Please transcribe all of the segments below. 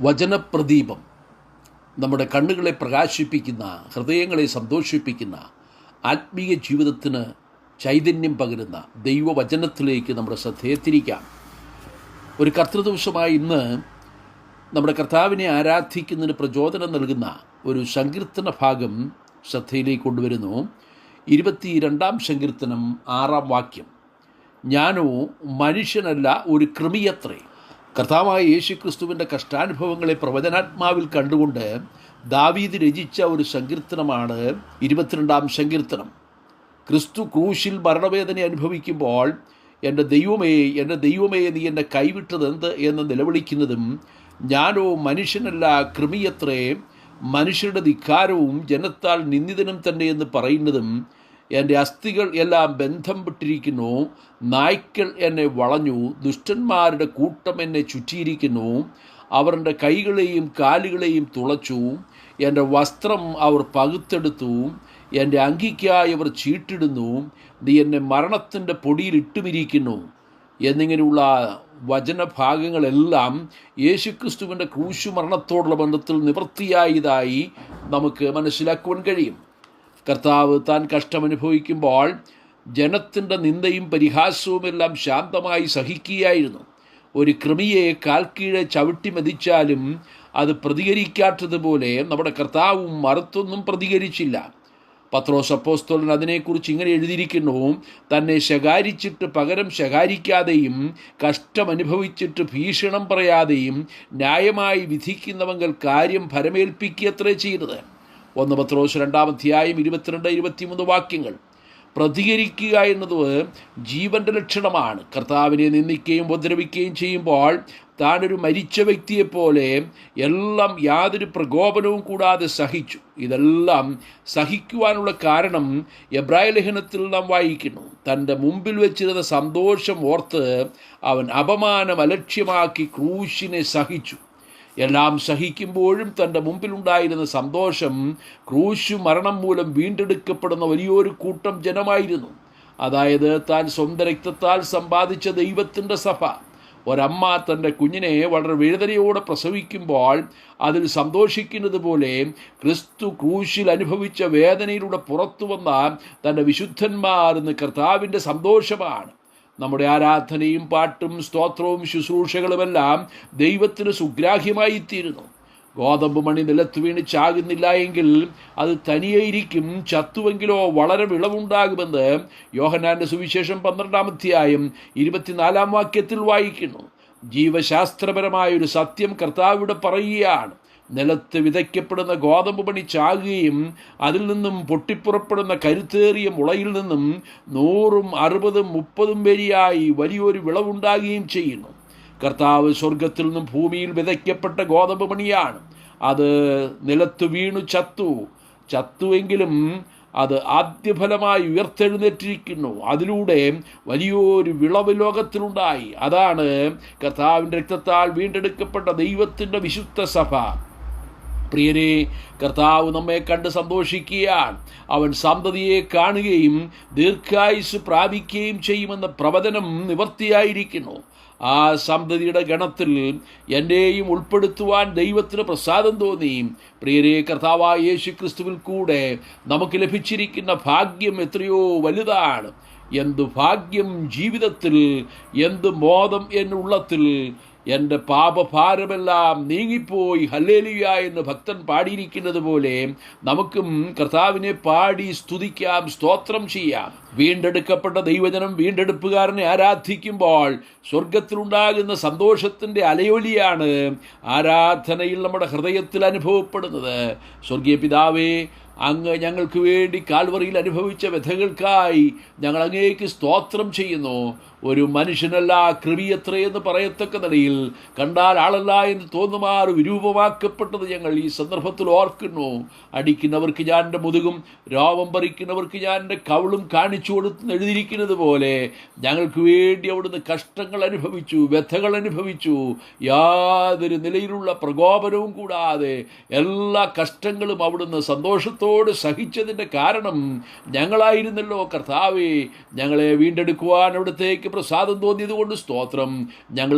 വചനപ്രദീപം. നമ്മുടെ കണ്ണുകളെ പ്രകാശിപ്പിക്കുന്ന ഹൃദയങ്ങളെ സന്തോഷിപ്പിക്കുന്ന ആത്മീയ ജീവിതത്തിന് ചൈതന്യം പകരുന്ന ദൈവവചനത്തിലേക്ക് നമ്മുടെ ശ്രദ്ധയെ തിരിക്കാം ഒരു കർത്തൃദിവസമായ ഇന്ന് നമ്മുടെ കർത്താവിനെ ആരാധിക്കുന്നതിന് പ്രചോദനം നൽകുന്ന ഒരു സങ്കീർത്തന ഭാഗം ശ്രദ്ധയിലേക്ക് കൊണ്ടുവരുന്നു. ഇരുപത്തി രണ്ടാം സങ്കീർത്തനം ആറാം വാക്യം. ഞാനോ മനുഷ്യനല്ല ഒരു കൃമിയത്രേ. കർത്താവായ യേശു ക്രിസ്തുവിന്റെ കഷ്ടാനുഭവങ്ങളെ പ്രവചനാത്മാവിൽ കണ്ടുകൊണ്ട് ദാവീദ് രചിച്ച ഒരു സങ്കീർത്തനമാണ് ഇരുപത്തിരണ്ടാം സങ്കീർത്തനം. ക്രിസ്തു ക്രൂശിൽ മരണവേദന അനുഭവിക്കുമ്പോൾ എന്റെ ദൈവമേ എന്റെ ദൈവമേ നീ എന്നെ കൈവിട്ടതെന്ത് എന്ന് നിലവിളിക്കുന്നതും ഞാനോ മനുഷ്യനല്ല കൃമിയത്രേ മനുഷ്യരുടെ ധിക്കാരവും ജനത്താൽ നിന്ദിതനും തന്നെ എന്ന് പറയുന്നതും എന്റെ അസ്ഥികൾ എല്ലാം ബന്ധം വിട്ടിരിക്കുന്നു നായ്ക്കൾ എന്നെ വളഞ്ഞു. ദുഷ്ടന്മാരുടെ കൂട്ടം എന്നെ ചുറ്റിയിരിക്കുന്നു. അവരുടെ കൈകളെയും കാലുകളെയും തുളച്ചു. എന്റെ വസ്ത്രം അവർ പകുത്തെടുത്തു. എന്റെ അങ്കിക്കായി അവർ ചീട്ടിടുന്നു. നീ എന്നെ മരണത്തിന്റെ പൊടിയിൽ ഇട്ടുമിരിക്കുന്നു. എന്നിങ്ങനെയുള്ള വചനഭാഗങ്ങളെല്ലാം യേശുക്രിസ്തുവിന്റെ ക്രൂശുമരണത്തോടുള്ള ബന്ധത്തിൽ നിവൃത്തിയായതായി നമുക്ക് മനസ്സിലാക്കുവാൻ കഴിയും. കർത്താവ് താൻ കഷ്ടമനുഭവിക്കുമ്പോൾ ജനത്തിന്റെ നിന്ദയും പരിഹാസവുമെല്ലാം ശാന്തമായി സഹിക്കുകയായിരുന്നു. ഒരു കൃമിയെ കാൽക്കീഴെ ചവിട്ടി മതിച്ചാലും അത് പ്രതികരിക്കാത്തതുപോലെ നമ്മുടെ കർത്താവും മറുത്തൊന്നും പ്രതികരിച്ചില്ല. പത്രോസ് അപ്പോസ്തോലൻ അതിനെക്കുറിച്ച് ഇങ്ങനെ എഴുതിയിരിക്കുന്നു തന്നെ ശകാരിച്ചിട്ട് പകരം ശകാരിക്കാതെയും കഷ്ടമനുഭവിച്ചിട്ട് ഭീഷണം പറയാതെയും ന്യായമായി വിധിക്കുന്നവങ്കൽ കാര്യം ഫലമേൽപ്പിക്കുകയത്രേ ചെയ്യുന്നത് ഒന്ന് പത്രോസ് രണ്ടാം അധ്യായം ഇരുപത്തിരണ്ട് ഇരുപത്തിമൂന്ന് വാക്യങ്ങൾ. പ്രതികരിക്കുക എന്നത് ജീവന്റെ ലക്ഷണമാണ്. കർത്താവിനെ നിന്ദിക്കുകയും ഉപദ്രവിക്കുകയും ചെയ്യുമ്പോൾ താനൊരു മരിച്ച വ്യക്തിയെപ്പോലെ എല്ലാം യാതൊരു പ്രകോപനവും കൂടാതെ സഹിച്ചു. ഇതെല്ലാം സഹിക്കുവാനുള്ള കാരണം എബ്രായ ലേഖനത്തിൽ നാം വായിക്കുന്നു. തന്റെ മുമ്പിൽ വെച്ചിരുന്ന സന്തോഷം ഓർത്ത് അവൻ അപമാനം അലക്ഷ്യമാക്കി ക്രൂശിനെ സഹിച്ചു. എല്ലാം സഹിക്കുമ്പോഴും തന്റെ മുമ്പിലുണ്ടായിരുന്ന സന്തോഷം ക്രൂശു മരണം മൂലം വീണ്ടെടുക്കപ്പെടുന്ന വലിയൊരു കൂട്ടം ജനമായിരുന്നു. അതായത് താൻ സ്വന്തം രക്തത്താൽ സമ്പാദിച്ച ദൈവത്തിന്റെ സഭ. ഒരമ്മ തന്റെ കുഞ്ഞിനെ വളരെ വേദനയോടെ പ്രസവിക്കുമ്പോൾ അതിൽ സന്തോഷിക്കുന്നത് പോലെ ക്രിസ്തു ക്രൂശിൽ അനുഭവിച്ച വേദനയിലൂടെ പുറത്തു വന്ന തന്റെ വിശുദ്ധന്മാർ എന്ന് കർത്താവിന്റെ സന്തോഷമാണ്. നമ്മുടെ ആരാധനയും പാട്ടും സ്തോത്രവും ശുശ്രൂഷകളുമെല്ലാം ദൈവത്തിന് സുഗ്രാഹ്യമായിത്തീരുന്നു. ഗോതമ്പ് മണി നിലത്ത് വീണ് ചാകുന്നില്ല എങ്കിൽ അത് തനിയെയിരിക്കും ചത്തുവെങ്കിലോ വളരെ വിളവുണ്ടാകുമെന്ന് യോഹനാന്റെ സുവിശേഷം പന്ത്രണ്ടാം അധ്യായം ഇരുപത്തിനാലാം വാക്യത്തിൽ വായിക്കുന്നു. ജീവശാസ്ത്രപരമായ ഒരു സത്യം കർത്താവിടെ പറയുകയാണ്. നിലത്ത് വിതയ്ക്കപ്പെടുന്ന ഗോതമ്പ് പണി ചാകുകയും അതിൽ നിന്നും പൊട്ടിപ്പുറപ്പെടുന്ന കരുത്തേറിയ മുളയിൽ നിന്നും നൂറും അറുപതും മുപ്പതും വരിയായി വലിയൊരു വിളവുണ്ടാകുകയും ചെയ്യുന്നു. കർത്താവ് സ്വർഗത്തിൽ നിന്നും ഭൂമിയിൽ വിതയ്ക്കപ്പെട്ട ഗോതമ്പ് പണിയാണ്. അത് നിലത്ത് വീണു ചത്തു. ചത്തുവെങ്കിലും അത് ആദ്യഫലമായി ഉയർത്തെഴുന്നേറ്റിരിക്കുന്നു. അതിലൂടെ വലിയൊരു വിളവ് ലോകത്തിലുണ്ടായി. അതാണ് കർത്താവിന്റെ രക്തത്താൽ വീണ്ടെടുക്കപ്പെട്ട ദൈവത്തിന്റെ വിശുദ്ധ സഭ. പ്രിയരെ കർത്താവ് നമ്മെ കണ്ട് സന്തോഷിക്കുകയാണ്. അവൻ സന്തതിയെ കാണുകയും ദീർഘായുസ് പ്രാപിക്കുകയും ചെയ്യുമെന്ന പ്രവചനം നിവർത്തിയായിരിക്കുന്നു. ആ സന്തതിയുടെ ഗണത്തിൽ എന്റെയും ഉൾപ്പെടുത്തുവാൻ ദൈവത്തിന് പ്രസാദം തോന്നി. പ്രിയരെ കർത്താവായ യേശു ക്രിസ്തുവിൽ കൂടെ നമുക്ക് ലഭിച്ചിരിക്കുന്ന ഭാഗ്യം എത്രയോ വലുതാണ്. എന്തു ഭാഗ്യം ജീവിതത്തിൽ എന്ത് മോദം എന്നുള്ളത്തിൽ എന്റെ പാപഭാരമെല്ലാം നീങ്ങിപ്പോയി. ഹല്ലേലിയ എന്ന് ഭക്തൻ പാടിയിരിക്കുന്നത് പോലെ നമുക്കും കർത്താവിനെ പാടി സ്തുതിക്കാം സ്തോത്രം ചെയ്യാം. വീണ്ടെടുക്കപ്പെട്ട ദൈവജനം വീണ്ടെടുപ്പുകാരനെ ആരാധിക്കുമ്പോൾ സ്വർഗത്തിലുണ്ടാകുന്ന സന്തോഷത്തിന്റെ അലയൊലിയാണ് ആരാധനയിൽ നമ്മുടെ ഹൃദയത്തിൽ അനുഭവപ്പെടുന്നത്. സ്വർഗീയ പിതാവേ അങ്ങ് ഞങ്ങൾക്ക് വേണ്ടി കാൽവറിയിൽ അനുഭവിച്ച വ്യഥകൾക്കായി ഞങ്ങൾ അങ്ങേക്ക് സ്തോത്രം ചെയ്യുന്നു. ഒരു മനുഷ്യനല്ല കൃമിയത്രയെന്ന് പറയത്തക്ക നിലയിൽ കണ്ടാൽ ആളല്ല എന്ന് തോന്നുമാർ വിരൂപമാക്കപ്പെട്ടത് ഞങ്ങൾ ഈ സന്ദർഭത്തിൽ ഓർക്കുന്നു. അടിക്കുന്നവർക്ക് ഞാൻ എന്റെ മുതുകും രോമം പറിക്കുന്നവർക്ക് ഞാൻ എന്റെ കവളും കാണിച്ചു കൊടുത്ത് എഴുതിയിരിക്കുന്നത് പോലെ ഞങ്ങൾക്ക് വേണ്ടി അവിടുന്ന് കഷ്ടങ്ങൾ അനുഭവിച്ചു വ്യഥകൾ അനുഭവിച്ചു. യാതൊരു നിലയിലുള്ള പ്രകോപനവും കൂടാതെ എല്ലാ കഷ്ടങ്ങളും അവിടുന്ന് സന്തോഷത്തോട് സഹിച്ചതിന്റെ കാരണം ഞങ്ങളായിരുന്നല്ലോ കർത്താവേ. ഞങ്ങളെ വീണ്ടെടുക്കുവാൻ അവിടത്തേക്ക് പ്രസാദം തോന്നിയത് കൊണ്ട് സ്തോത്രം. ഞങ്ങൾ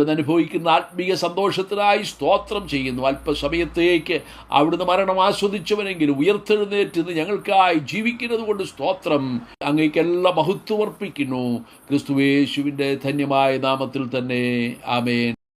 ഇന്ന് അനുഭവിക്കുന്ന ആത്മീയ സന്തോഷത്തിനായി സ്തോത്രം ചെയ്യുന്നു. അല്പസമയത്തേക്ക് അവിടുന്ന് മരണം ആസ്വദിച്ചവനെങ്കിലും ഉയർത്തെഴുന്നേറ്റ് ഞങ്ങൾക്കായി ജീവിക്കുന്നത് കൊണ്ട് സ്തോത്രം അങ്ങേക്കെല്ലാം മഹത്വമർപ്പിക്കുന്നു. ക്രിസ്തുവേശുവിന്റെ ധന്യമായ നാമത്തിൽ തന്നെ. ആമേൻ.